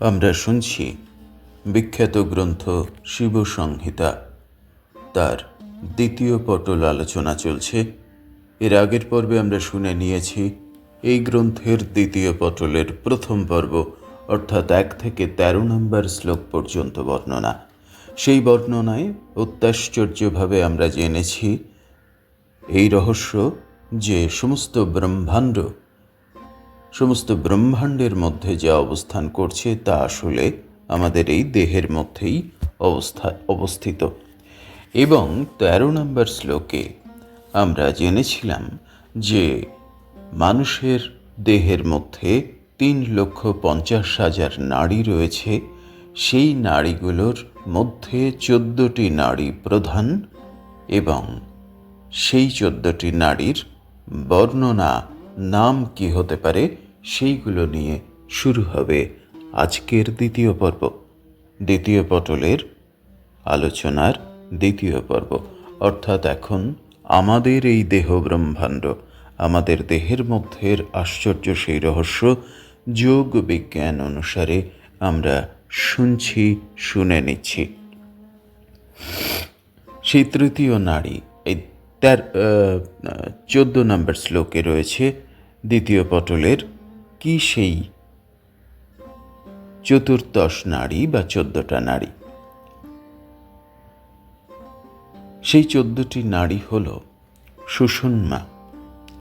আমরা শুনছি বিখ্যাত গ্রন্থ শিব সংহিতা তার দ্বিতীয় পটল আলোচনা চলছে। এর আগের পর্বে আমরা শুনে নিয়েছি, এই গ্রন্থের দ্বিতীয় পটলের প্রথম পর্ব, অর্থাৎ এক থেকে তেরো নম্বর শ্লোক পর্যন্ত বর্ণনা। সেই বর্ণনায় অত্যাশ্চর্যভাবে আমরা জেনেছি, এই রহস্য যে সমস্ত ব্রহ্মাণ্ড সমস্ত ব্রহ্মাণ্ডের মধ্যে যা অবস্থান করছে তা আসলে আমাদের এই দেহের মধ্যেই অবস্থা, অবস্থিত। এবং তেরো নম্বর শ্লোকে আমরা জেনেছিলাম যে মানুষের দেহের মধ্যে তিন লক্ষ পঞ্চাশ হাজার নাড়ি রয়েছে। সেই নাড়িগুলোর মধ্যে চোদ্দোটি নাড়ি প্রধান এবং সেই চোদ্দটি নারীর বর্ণনা নাম কি হতে পারে সেইগুলো নিয়ে শুরু হবে আজকের দ্বিতীয় পর্ব। দ্বিতীয় পটলের আলোচনার দ্বিতীয় পর্ব। অর্থাৎ এখন আমাদের এই দেহ ব্রহ্মাণ্ড আমাদের দেহের মধ্যে আশ্চর্য সেই রহস্য যোগ বিজ্ঞান অনুসারে আমরা শুনছি, শুনে নিচ্ছি। সেই তৃতীয় নারী এই তার চোদ্দ নম্বর শ্লোকে রয়েছে দ্বিতীয় পটলের কি সেই? চতুর্দশ নারী বা চোদ্দটা নারী? সেই চোদ্দটি নারী হল সুষুন্মা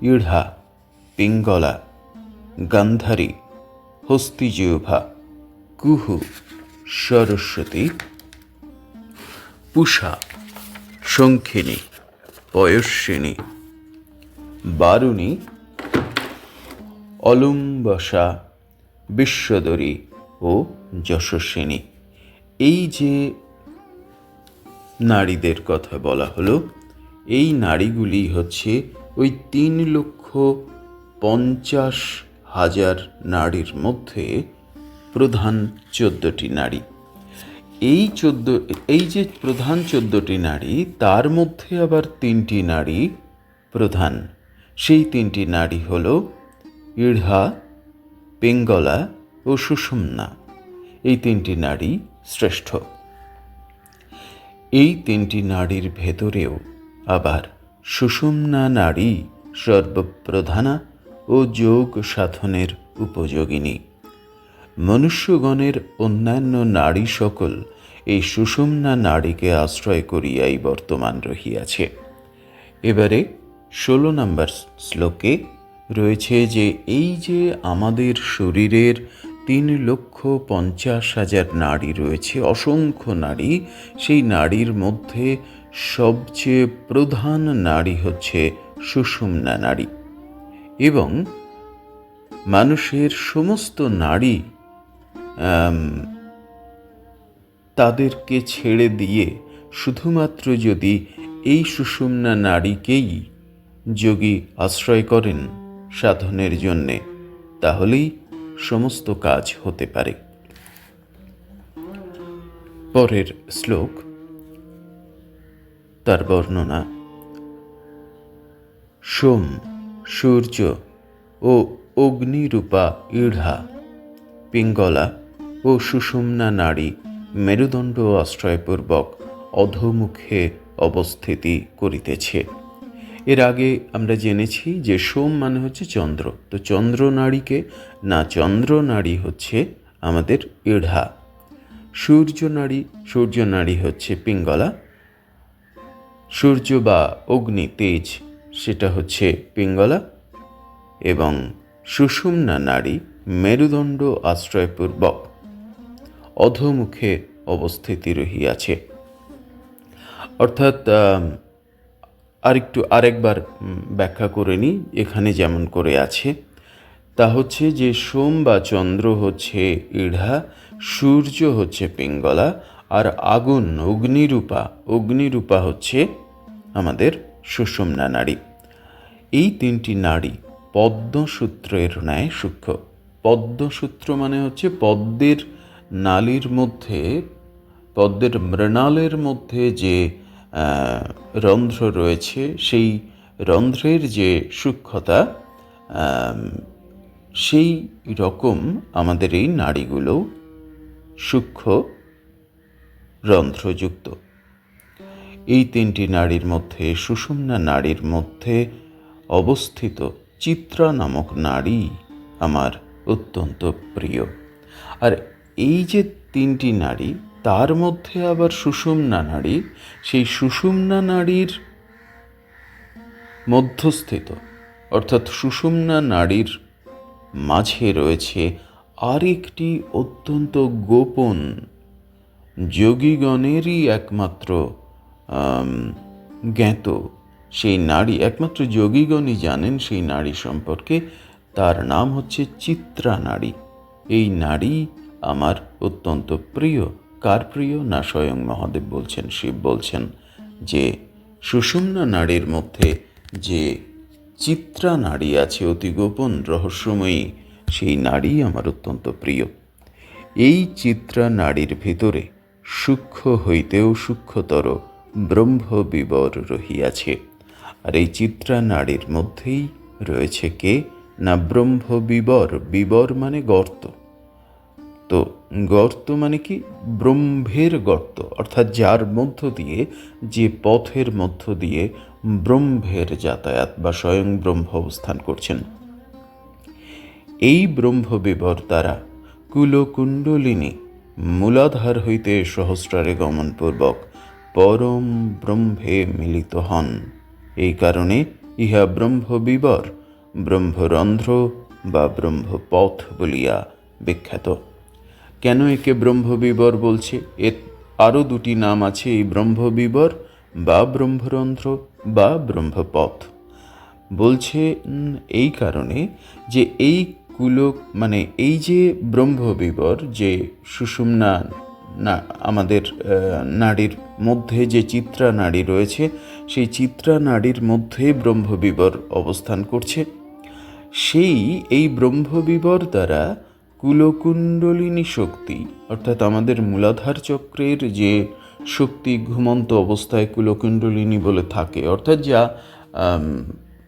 ইড়হা পিঙ্গলা, গান্ধারী হস্তিজিহ্বা কুহু, সরস্বতী, পুষা, শঙ্খিনী পয়স্বিনী বারুণী অলম্বসা, বিশ্বদরী ও যশস্বিনী। এই যে নারীদের কথা বলা হলো, এই নারীগুলি হচ্ছে ওই তিন লক্ষ পঞ্চাশ হাজার নারীর মধ্যে প্রধান চোদ্দটি নারী। এই চোদ্দ, এই যে প্রধান চোদ্দটি নারী, তার মধ্যে আবার তিনটি নারী প্রধান। সেই তিনটি নারী হল ইড়হা পেঙ্গলা ও সুষুম্না। এই তিনটি নারী শ্রেষ্ঠ। এই তিনটি নারীর ভেতরেও আবার সুষুম্না নারী সর্বপ্রধানা ও যোগ সাধনের উপযোগিনী। মনুষ্যগণের অন্যান্য নারী সকল এই সুষুম্না নারীকে আশ্রয় করিয়াই বর্তমান রহিয়াছে। এবারে ষোলো নম্বর শ্লোকে রয়েছে যে এই যে আমাদের শরীরের তিন লক্ষ পঞ্চাশ হাজার নারী রয়েছে, অসংখ্য নারী, সেই নারীর মধ্যে সবচেয়ে প্রধান নারী হচ্ছে সুষুম্না নারী। এবং মানুষের সমস্ত নারী তাদেরকে ছেড়ে দিয়ে শুধুমাত্র যদি এই সুষুম্না নারীকেই যোগী আশ্রয় করেন সাধনের জন্যে, তাহলেই সমস্ত কাজ হতে পারে। পরের শ্লোক, তার বর্ণনা, সোম, সূর্য ও অগ্নিরূপা ইড়া পিঙ্গলা ও সুষুম্না নারী মেরুদণ্ড আশ্রয়পূর্বক অধোমুখে অবস্থিতি করিতেছে। এর আগে আমরা জেনেছি যে সোম মানে হচ্ছে চন্দ্র। তো চন্দ্র নারীকে না চন্দ্র নারী হচ্ছে আমাদের এঢা সূর্য নারী সূর্য নারী হচ্ছে পিঙ্গলা। সূর্য বা অগ্নি, তেজ, সেটা হচ্ছে পিঙ্গলা। এবং সুষুম্না নারী, মেরুদণ্ড আশ্রয়পূর্বক অধোমুখে অবস্থিতি রহিয়াছে। অর্থাৎ আরেকটু, আরেকবার ব্যাখ্যা করে নিই এখানে যেমন করে আছে। তা হচ্ছে যে সোম বা চন্দ্র হচ্ছে ইড়া সূর্য হচ্ছে পিঙ্গলা, আর আগুন অগ্নিরূপা অগ্নিরূপা হচ্ছে আমাদের সুষুম্না নারী এই তিনটি নারী পদ্মসূত্রের ন্যায় সূক্ষ্ম। পদ্মসূত্র মানে হচ্ছে পদ্মের নালীর মধ্যে, পদ্মের মৃণালের মধ্যে যে রন্ধ্র রয়েছে, সেই রন্ধ্রের যে সূক্ষ্মতা সেই রকম আমাদের এই নাড়িগুলো সূক্ষ্ম রন্ধ্রযুক্ত। এই তিনটি নাড়ির মধ্যে, সুষুম্না নাড়ির মধ্যে অবস্থিত চিত্রা নামক নাড়ি আমার অত্যন্ত প্রিয়। আর এই যে তিনটি নাড়ি তার মধ্যে আবার সুষুম্না নাড়ি সেই সুষুম্না নাড়ির মধ্যস্থিত, অর্থাৎ সুষুম্না নাড়ির মাঝে রয়েছে আরেকটি অত্যন্ত গোপন যোগীগণেরই একমাত্র জ্ঞাত। সেই নারী, একমাত্র যোগীগণই জানেন সেই নারী সম্পর্কে। তার নাম হচ্ছে চিত্রা নারী। এই নারী আমার অত্যন্ত প্রিয়। কার প্রিয়? না, স্বয়ং মহাদেব বলছেন, শিব বলছেন যে, সুষুম্না নারীর মধ্যে যে চিত্রা নারী আছে, অতি গোপন, রহস্যময়ী, সেই নারী আমার অত্যন্ত প্রিয়। এই চিত্রা নারীর ভিতরে সূক্ষ্ম হইতেও সূক্ষ্মতর ব্রহ্ম বিবর রহিয়াছে। আর এই চিত্রা নারীর মধ্যেই রয়েছে কে? না, ব্রহ্মবিবর, বিবর মানে গর্ত। তো গর্ত মানে কি? ব্রহ্মের গর্ত, অর্থাৎ যার মধ্য দিয়ে, যে পথের মধ্য দিয়ে ব্রহ্মের যাতায়াত বা স্বয়ং ব্রহ্ম অবস্থান করছেন। এই ব্রহ্মবিবর দ্বারা কুলকুণ্ডলিনী মূলাধার হইতে সহস্রারে গমনপূর্বক পরম ব্রহ্মে মিলিত হন। এই কারণে ইহা ব্রহ্মবিবর ব্রহ্মরন্ধ্র বা ব্রহ্মপথ বলিয়া বিখ্যাত। কেন একে ব্রহ্মবিবর বলছে? এর আরও দুটি নাম আছে, এই ব্রহ্মবিবর, বা ব্রহ্মরন্ধ্র, বা ব্রহ্মপথ। বলছে এই কারণে যে এই কুলক মানে এই যে ব্রহ্মবিবর, যে সুষুম্না না আমাদের নাড়ির মধ্যে যে চিত্রা নাড়ি রয়েছে, সেই চিত্রা নাড়ির মধ্যে ব্রহ্মবিবর অবস্থান করছে। সেই এই ব্রহ্মবিবর দ্বারা কুলকুণ্ডলিনী শক্তি, অর্থাৎ আমাদের মূলাধার চক্রের যে শক্তি ঘুমন্ত অবস্থায় কুলকুণ্ডলিনী বলে থাকে, অর্থাৎ যা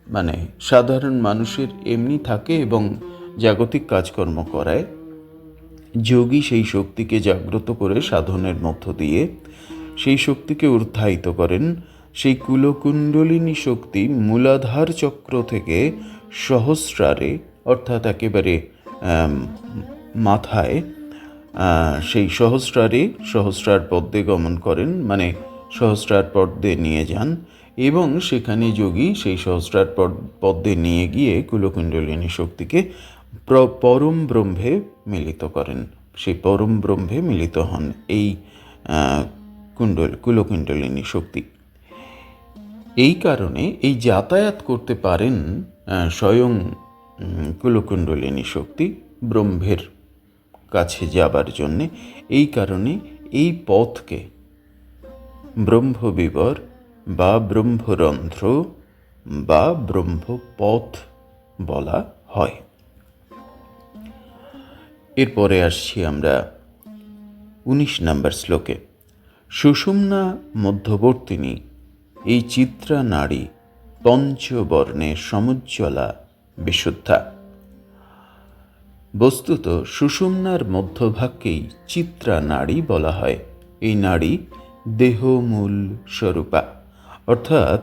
মানে সাধারণ মানুষের এমনি থাকে এবং জাগতিক কাজকর্ম করায়, যোগী সেই শক্তিকে জাগ্রত করে সাধনের মধ্য দিয়ে সেই শক্তিকে উত্থায়িত করেন। সেই কুলকুণ্ডলিনী শক্তি মূলাধার চক্র থেকে সহস্রারে, অর্থাৎ একেবারে মাথায় সেই সহস্রারে সহস্রার পদ্মে গমন করেন মানে সহস্রার পদ্মে নিয়ে যান এবং সেখানে যোগী সেই সহস্রার পদ- পদ্মে নিয়ে গিয়ে কুলকুণ্ডলিনী শক্তিকে পরম ব্রহ্মে মিলিত করেন। সেই পরম ব্রহ্মে মিলিত হন এই কুণ্ডল, কুলকুণ্ডলিনী শক্তি। এই কারণে এই যাতায়াত করতে পারেন স্বয়ং কুলকুণ্ডলিনী শক্তি ব্রহ্মের কাছে যাবার জন্যে এই কারণে এই পথকে ব্রহ্মবিবর বা ব্রহ্মরন্ধ্র বা ব্রহ্মপথ বলা হয়। এরপরে আসছি আমরা উনিশ নম্বর শ্লোকে। সুষুম্না মধ্যবর্তিনী, এই চিত্রা নারী পঞ্চবর্ণে সমুজ্জ্বলা বিশুদ্ধা। বস্তুত সুষুম্নার মধ্যভাগকেই চিত্রা নাড়ি বলা হয়। এই নাড়ি দেহমূল স্বরূপা। অর্থাৎ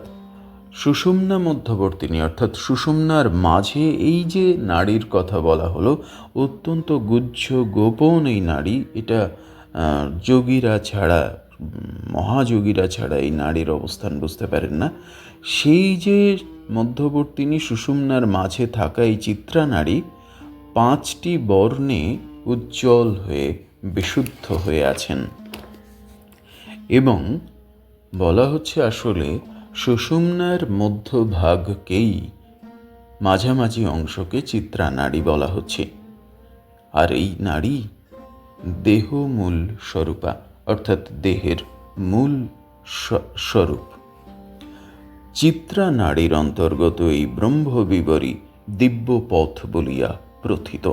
সুষুম্না মধ্যবর্তিনী অর্থাৎ সুষুম্নার মাঝে এই যে নাড়ির কথা বলা হলো, অত্যন্ত গুচ্ছ গোপন এই নারী এটা যোগীরা ছাড়া, মহাযোগীরা ছাড়া এই নারীর অবস্থান বুঝতে পারেন না। সেই যে মধ্যবর্তিনী সুষুম্নার মাঝে থাকা এই চিত্রা নাড়ি পাঁচটি বর্ণে উজ্জ্বল হয়ে বিশুদ্ধ হয়ে আছেন। এবং বলা হচ্ছে আসলে সুষুম্নার মধ্যভাগকেই মাঝামাঝি অংশকে চিত্রা নাড়ি বলা হচ্ছে। আর এই নাড়ি দেহ মূল স্বরূপা, অর্থাৎ দেহের মূল স্বরূপ। চিত্রা নাড়ির অন্তর্গত এই ব্রহ্মবিবরী দিব্য পথ বলিয়া প্রথিত।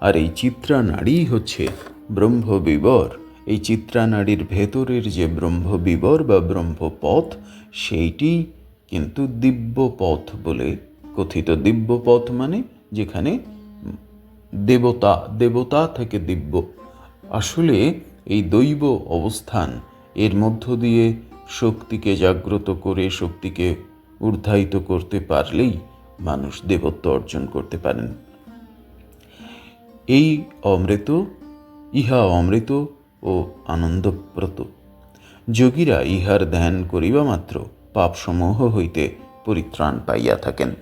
আর এই চিত্রা নাড়িই হচ্ছে ব্রহ্মবিবর। এই চিত্রা নাড়ির ভেতরের যে ব্রহ্মবিবর বা ব্রহ্মপথ, সেইটি কিন্তু দিব্য পথ বলে কথিত। দিব্য পথ মানে যেখানে দেবতা দেবতা থেকে দিব্য। আসলে এই দৈব অবস্থান এর মধ্য দিয়ে শক্তিকে জাগ্রত করে, শক্তিকে ঊর্ধ্বায়িত করতে পারলেই মানুষ দেবত্ব অর্জন করতে পারেন। এই অমৃত, ইহা অমৃত ও আনন্দপ্রত। যোগীরা ইহার ধ্যান করিবা মাত্র পাপসমূহ হইতে পরিত্রাণ পাইয়া থাকেন।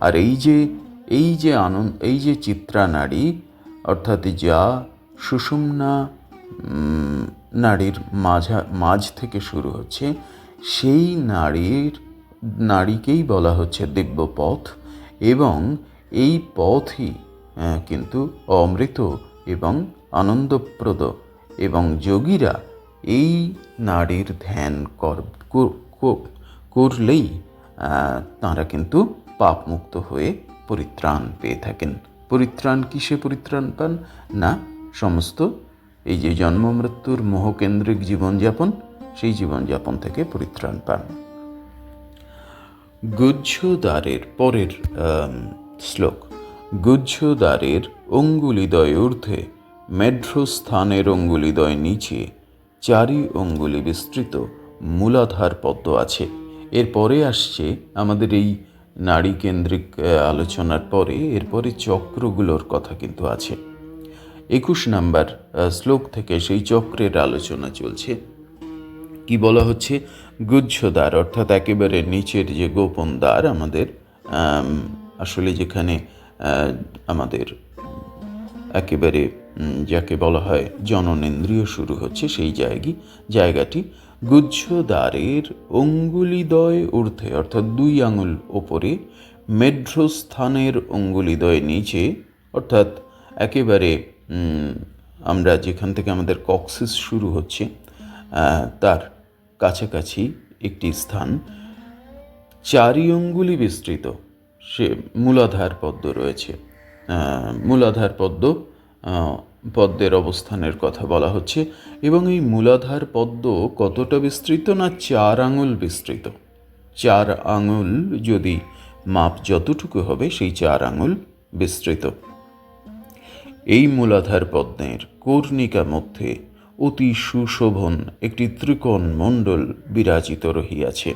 আর এই যে এই যে আনন্দ, এই যে চিত্রা নাড়ি অর্থাৎ যা সুষুম্না নাড়ির মাঝা, মাঝ থেকে শুরু হচ্ছে। সেই নাড়ির নাড়িকেই বলা হচ্ছে দিব্য পথ এবং এই পথই কিন্তু অমৃত এবং আনন্দপ্রদ এবং যোগীরা এই নারীর ধ্যান কর কর- কর- করলেই তাঁরা কিন্তু পাপমুক্ত হয়ে পরিত্রাণ পেয়ে থাকেন। পরিত্রাণ কিসে পরিত্রাণ পান? না, সমস্ত এই যে জন্ম, মৃত্যুর মোহকেন্দ্রিক জীবনযাপন, সেই জীবনযাপন থেকে পরিত্রাণ পান। গুজ্জদ্বারের পরের শ্লোক। গুজ্জদ্বারের অঙ্গুলিদয় ঊর্ধ্বে, মেঢ্রস্থানের অঙ্গুলিদয় নিচে, চারি অঙ্গুলি বিস্তৃত, মূলাধার পদ্ম আছে। এরপরে আসছে আমাদের এই নারী কেন্দ্রিক আলোচনার পরে এরপরে চক্রগুলোর কথা কিন্তু আছে। একুশ নাম্বার শ্লোক থেকে সেই চক্রের আলোচনা চলছে। কি বলা হচ্ছে? গুচ্ছদ্বার অর্থাৎ একেবারে নিচের যে গোপন দ্বার আমাদের আসলে যেখানে আমাদের একেবারে যাকে বলা হয় জননেন্দ্রিয় শুরু হচ্ছে, সেই জায়গা, জায়গাটি গুচ্ছদ্বারের অঙ্গুলিদয় ঊর্ধ্বে, অর্থাৎ দুই আঙুল ওপরে মেঢ্রস্থানের অঙ্গুলিদয় নিচে, অর্থাৎ একেবারে আমরা যেখান থেকে আমাদের কক্সিস শুরু হচ্ছে তার কাছাকাছি একটি স্থান। চারি অঙ্গুলি বিস্তৃত। সে মূলাধার পদ্ম রয়েছে। মূলাধার পদ্ম পদ্মের অবস্থানের কথা বলা হচ্ছে। এবং এই মূলাধার পদ্ম কতটা বিস্তৃত না চার আঙুল বিস্তৃত? চার আঙুল যদি মাপ যতটুকু হবে, সেই চার আঙুল বিস্তৃত। এই মূলাধার পদ্মের কর্ণিকা মধ্যে অতি সুশোভন একটি ত্রিকোণ মণ্ডল বিরাজিত রহিয়াছে।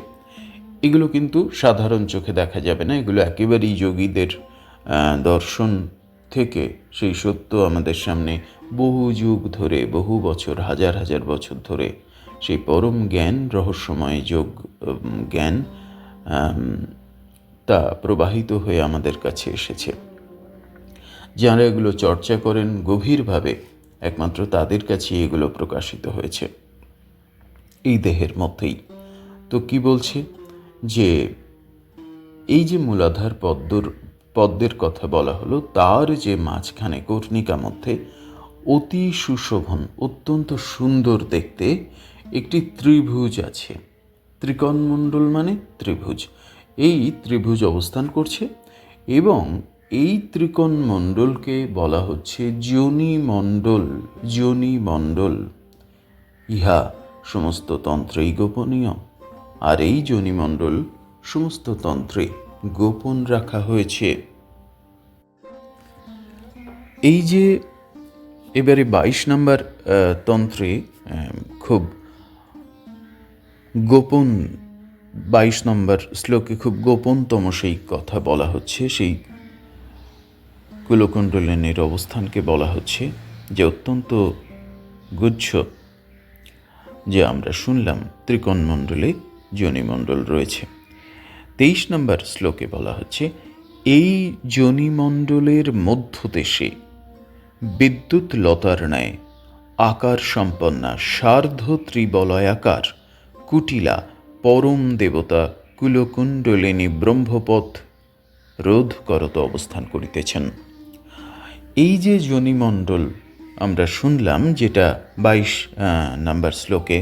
এগুলো কিন্তু সাধারণ চোখে দেখা যাবে না। এগুলো একেবারেই যোগীদের দর্শন থেকে সেই সত্য আমাদের সামনে বহু যুগ ধরে, বহু বছর, হাজার হাজার বছর ধরে সেই পরম জ্ঞান, রহস্যময় যোগ জ্ঞান তা প্রবাহিত হয়ে আমাদের কাছে এসেছে। যারা এগুলো চর্চা করেন গভীরভাবে, একমাত্র তাদের কাছে এগুলো প্রকাশিত হয়েছে। এই দেহের মধ্যেই। তো কি বলছে? যে এই যে মূলাধার পদ্মর, পদ্মের কথা বলা হলো, তার যে মাঝখানে কর্ণিকা মধ্যে অতি সুশোভন, অত্যন্ত সুন্দর দেখতে একটি ত্রিভুজ আছে। ত্রিকোণমণ্ডল মানে ত্রিভুজ। এই ত্রিভুজ অবস্থান করছে এবং এই ত্রিকোণ মণ্ডলকে বলা হচ্ছে যোনি মণ্ডল যোনি মণ্ডল ইহা সমস্ত তন্ত্রেই গোপনীয়। আর এই যোনিমণ্ডল সমস্ত তন্ত্রে গোপন রাখা হয়েছে। এই যে এবারে বাইশ নম্বর তন্ত্রে খুব গোপন, বাইশ নম্বর শ্লোকে খুব গোপনতম সেই কথা বলা হচ্ছে, সেই কুলকুণ্ডলিনীর অবস্থানকে বলা হচ্ছে যে অত্যন্ত গুচ্ছ। যে আমরা শুনলাম, ত্রিকোণমণ্ডলে যোনিমণ্ডল রয়েছে। তেইশ নম্বর শ্লোকে বলা হচ্ছে, এই যোনিমণ্ডলের মধ্যদেশে বিদ্যুৎ লতার ন্যায় আকার সম্পন্না সার্ধ ত্রিবলয়াকার কুটিলা পরম দেবতা কুলকুণ্ডলিনী ব্রহ্মপথ রোধ করত অবস্থান করিতেছেন। এই যে যোনিমণ্ডল আমরা শুনলাম, যেটা বাইশ নাম্বার শ্লোকে,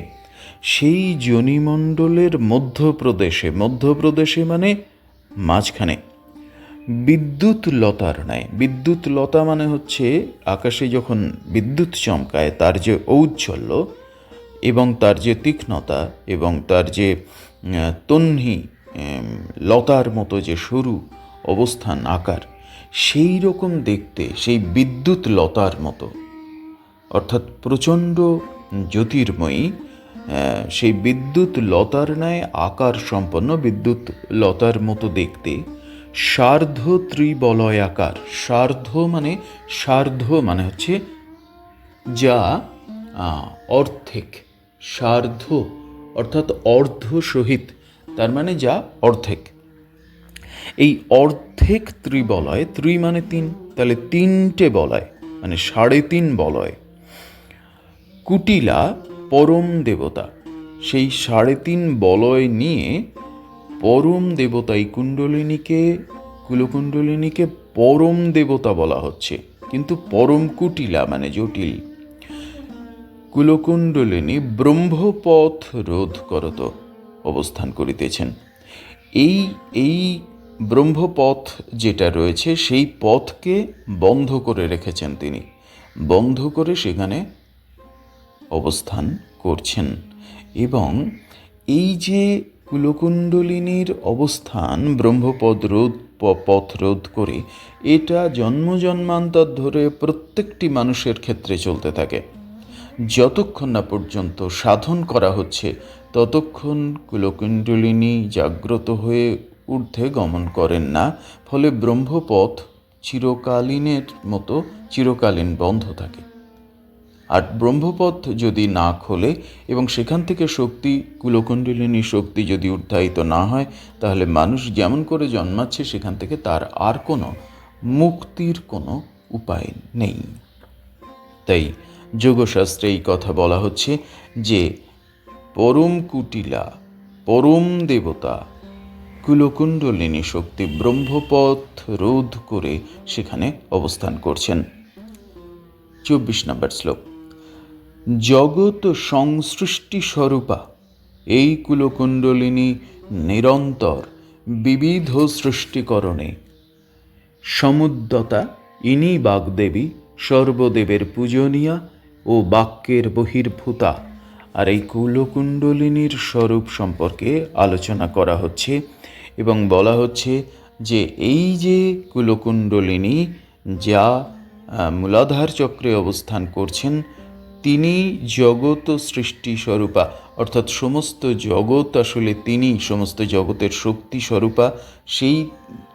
সেই যোনিমণ্ডলের মধ্যপ্রদেশে মধ্যপ্রদেশে মানে মাঝখানে, বিদ্যুৎ লতার ন্যায়, বিদ্যুৎ লতা মানে হচ্ছে আকাশে যখন বিদ্যুৎ চমকায়, তার যে ঔজ্জ্বল্য এবং তার যে তীক্ষ্ণতা এবং তার যে তন্হি লতার মতো যে সরু অবস্থান, আকার সেই রকম দেখতে, সেই বিদ্যুৎ লতার মতো। অর্থাৎ প্রচণ্ড জ্যোতির্ময়ী সেই বিদ্যুৎ লতার ন্যায় আকার সম্পন্ন বিদ্যুৎ লতার মতো দেখতে, সার্ধ ত্রিবলয় আকার। সার্ধ মানে সার্ধ মানে হচ্ছে যা অর্ধেক। সার্ধ, অর্থাৎ অর্ধ সহিত, তার মানে যা অর্ধেক। এই অর্ধেক ত্রিবলয়, ত্রি মানে তিন, তাহলে তিনটে বলয় মানে সাড়ে তিন বলয়। কুটিলা পরম দেবতা, সেই সাড়ে তিন বলয় নিয়ে পরম দেবতা এই কুণ্ডলিনীকে, কুলকুণ্ডলিনীকে পরম দেবতা বলা হচ্ছে। কিন্তু পরম কুটিলা মানে জটিল। কুলকুণ্ডলিনী ব্রহ্মপথ রোধ করত, অবস্থান করিতেছেন। এই এই ব্রহ্মপথ যেটা রয়েছে, সেই পথকে বন্ধ করে রেখেছেন তিনি। বন্ধ করে সেখানে অবস্থান করছেন। এবং এই যে কুলকুণ্ডলিনীর অবস্থান, ব্রহ্মপদ রোধ পথ রোধ করে, এটা জন্ম জন্মান্তর ধরে প্রত্যেকটি মানুষের ক্ষেত্রে চলতে থাকে। যতক্ষণ না পর্যন্ত সাধন করা হচ্ছে, ততক্ষণ কুলকুণ্ডলিনী জাগ্রত হয়ে ঊর্ধ্বে গমন করেন না, ফলে ব্রহ্মপথ চিরকালীনের মতো চিরকালীন বন্ধ থাকে। আর ব্রহ্মপথ যদি না খোলে এবং সেখান থেকে শক্তি কুলকুণ্ডলিনী শক্তি যদি উদ্ধারিত না হয়, তাহলে মানুষ যেমন করে জন্মাচ্ছে, সেখান থেকে তার আর কোনো মুক্তির কোনো উপায় নেই। তাই যোগশাস্ত্রে এই কথা বলা হচ্ছে যে, পরম কুটিলা, পরম দেবতা কুলকুণ্ডলিনী শক্তি ব্রহ্মপথ রোধ করে সেখানে অবস্থান করছেন। চব্বিশ নম্বর শ্লোক। জগৎ সংসৃষ্টি স্বরূপা, এই কুলকুণ্ডলিনী নিরন্তর বিবিধ সৃষ্টিকরণে। সমুদ্যতা, ইনি বাগদেবী, সর্বদেবের পূজনীয়া ও বাক্যের বহির্ভূতা। আর এই কুলকুণ্ডলিনীর স্বরূপ সম্পর্কে আলোচনা করা হচ্ছে এবং বলা হচ্ছে যে এই যে কুলকুণ্ডলিনী যা মূলাধার চক্রে অবস্থান করছেন, তিনি জগৎ সৃষ্টি স্বরূপা, অর্থাৎ সমস্ত জগৎ আসলে তিনি, সমস্ত জগতের শক্তি স্বরূপা, সেই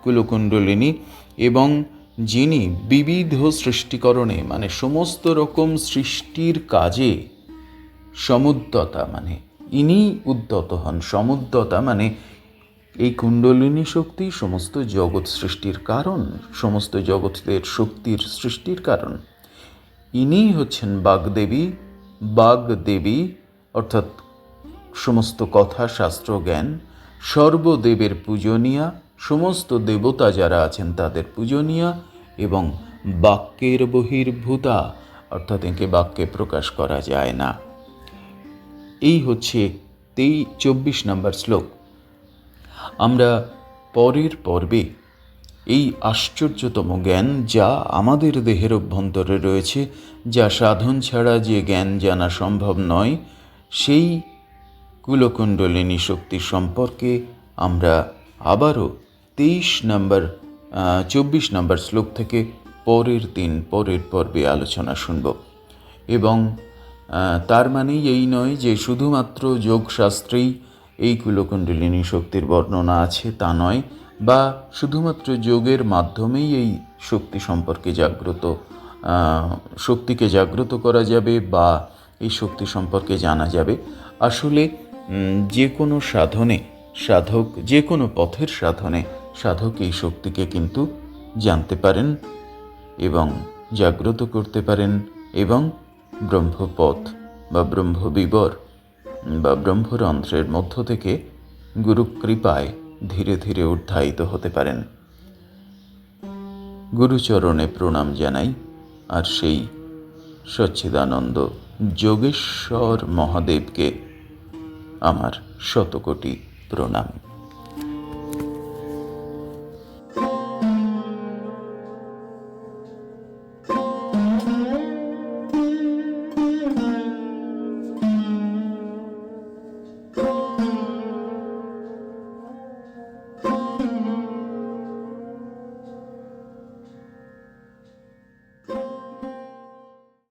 কুলকুণ্ডলিনী এবং যিনি বিবিধ সৃষ্টিকরণে মানে সমস্ত রকম সৃষ্টির কাজে সমুদ্রতা মানে ইনি উদ্যত হন সমুদ্রতা মানে এই কুণ্ডলিনী শক্তি সমস্ত জগৎ সৃষ্টির কারণ, সমস্ত জগতের শক্তির সৃষ্টির কারণ। ইনি হচ্ছেন বাগদেবী। বাগদেবী অর্থাৎ সমস্ত কথা, শাস্ত্র, জ্ঞান, সর্বদেবের পূজনীয়া, সমস্ত দেবতা যারা আছেন তাদের পূজনীয়া এবং বাক্যের বহির্ভূতা, অর্থাৎ একে বাক্যে প্রকাশ করা যায় না। এই হচ্ছে তেই চব্বিশ নম্বর শ্লোক। আমরা পরের পর্বে এই আশ্চর্যতম জ্ঞান যা আমাদের দেহের অভ্যন্তরে রয়েছে, যা সাধন ছাড়া যে জ্ঞান জানা সম্ভব নয়, সেই কুলকুণ্ডলিনী শক্তি সম্পর্কে আমরা আবারও তেইশ নম্বর চব্বিশ নম্বর শ্লোক থেকে পরের দিন, পরের পর্বে আলোচনা শুনব। এবং তার মানেই এই নয় যে শুধুমাত্র যোগশাস্ত্রেই এই কুলকুণ্ডলিনী শক্তির বর্ণনা আছে তা নয়, বা শুধুমাত্র যোগের মাধ্যমেই এই শক্তি সম্পর্কে জাগ্রত শক্তিকে জাগ্রত করা যাবে বা এই শক্তি সম্পর্কে জানা যাবে। আসলে যে কোনো সাধনে, সাধক, যে কোনো পথের সাধনে সাধক এই শক্তিকে কিন্তু জানতে পারেন এবং জাগ্রত করতে পারেন এবং ব্রহ্মপথ বা ব্রহ্মবিবর বা ব্রহ্মরন্ধ্রের মধ্য থেকে গুরুকৃপায় ধীরে ধীরে উদ্ধায়িত হতে পারেন। গুরুচরণে প্রণাম জানাই, আর সেই সচ্চিদানন্দ যোগেশ্বর মহাদেবকে আমার শতকোটি প্রণাম।